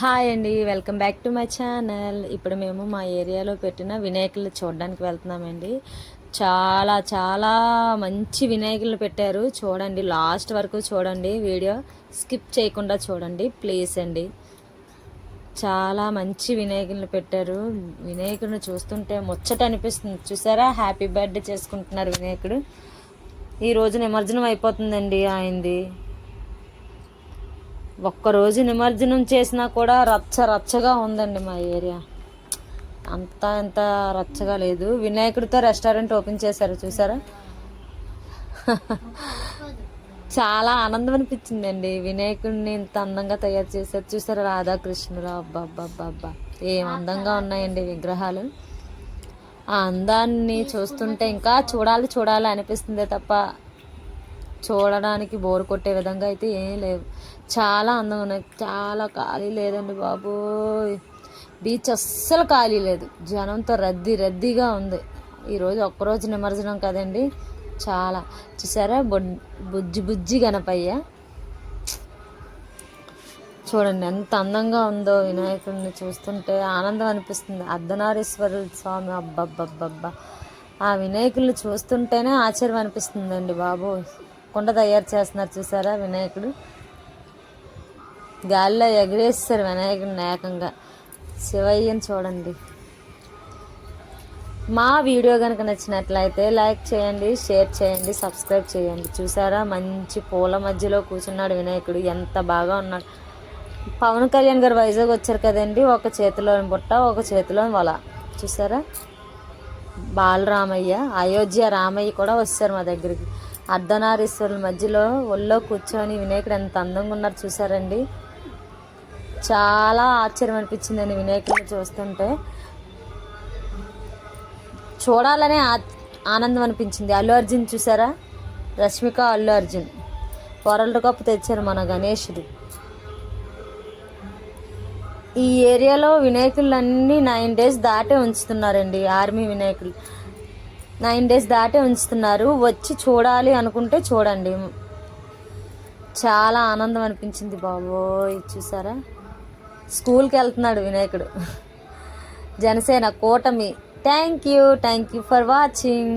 Hi అండి welcome back to my channel. ఇప్పుడు మేము మా ఏరియాలో పెట్టిన వినాయకులు చూడడానికి వెళ్తున్నామండి. చాలా చాలా మంచి వినాయకులు పెట్టారు. చూడండి లాస్ట్ వరకు చూడండి వీడియో స్కిప్ చేయకుండా చూడండి ప్లీజ్ అండి. చాలా మంచి వినాయకులను పెట్టారు. వినాయకుడిని చూస్తుంటే ముచ్చట అనిపిస్తుంది. చూసారా? హ్యాపీ బర్త్డే చేసుకుంటున్నారు వినాయకుడు. ఈ రోజు నిమజ్జనం అయిపోతుందండి ఆయనది. ఒక్కరోజు నిమజ్జనం చేసినా కూడా రచ్చ రచ్చగా ఉందండి మా ఏరియా. అంత ఎంత రచ్చగా లేదు. వినాయకుడితో రెస్టారెంట్ ఓపెన్ చేశారు చూసారా? చాలా ఆనందం అనిపించిందండి. వినాయకుడిని ఇంత అందంగా తయారు చేశారు. చూసారా రాధాకృష్ణుడు అబ్బా అబ్బా అబ్బా అబ్బా ఏం అందంగా ఉన్నాయండి విగ్రహాలు. ఆ అందాన్ని చూస్తుంటే ఇంకా చూడాలి చూడాలి అనిపిస్తుంది తప్ప చూడడానికి బోర్ కొట్టే విధంగా అయితే ఏం లేవు. చాలా అందంగా ఉన్నాయి. చాలా ఖాళీ లేదండి బాబోయ్. బీచ్ అస్సలు ఖాళీ లేదు. జనంతో రద్దీ రద్దీగా ఉంది. ఈరోజు ఒక్కరోజు నిమజ్జనం కదండి. చాలా. చూసారా? బుజ్జి బుజ్జి గణపయ్య. చూడండి ఎంత అందంగా ఉందో వినాయకుడిని చూస్తుంటే ఆనందం అనిపిస్తుంది. అర్ధనారీశ్వరుడు స్వామి. అబ్బబ్బబ్బబ్బా. ఆ వినాయకుడిని చూస్తుంటేనే ఆశ్చర్యం అనిపిస్తుందండి బాబు కుండ తయారు చేస్తున్నారు చూసారా వినాయకుడు? గాలిలో ఎగరేస్తారు వినాయకుడిని ఏకంగా. శివయ్యని చూడండి. మా వీడియో కనుక నచ్చినట్లయితే లైక్ చేయండి షేర్ చేయండి సబ్స్క్రైబ్ చేయండి. చూసారా మంచి పూల మధ్యలో కూర్చున్నాడు వినాయకుడు. ఎంత బాగా ఉన్నాడు. పవన్ కళ్యాణ్ గారు వైజాగ్ వచ్చారు కదండి. ఒక చేతిలోని బుట్ట ఒక చేతిలోని వల. చూసారా? బాలరామయ్య అయోధ్య రామయ్య కూడా వస్తారు మా దగ్గరికి. అర్ధనారీశ్వరుల మధ్యలో ఒళ్ళో కూర్చొని వినాయకుడు ఎంత అందంగా ఉన్నారు చూసారండి చాలా ఆశ్చర్యం అనిపించిందండి వినాయకుడిని చూస్తుంటే. చూడాలనే ఆ- ఆనందం అనిపించింది. అల్లు అర్జున్ చూసారా రష్మిక అల్లు అర్జున్. వరల్డ్ కప్ తెచ్చారు మన గణేషుడు. ఈ ఏరియాలో వినాయకులన్నీ నైన్ డేస్ దాటే ఉంచుతున్నారండి ఆర్మీ వినాయకులు. నైన్ డేస్ దాటే ఉంచుతున్నారు. వచ్చి చూడాలి అనుకుంటే చూడండి. చాలా ఆనందం అనిపించింది బాబోయ్. చూసారా? స్కూల్కి వెళ్తున్నాడు వినాయకుడు. జనసేన కూటమి. Thank you thank you for watching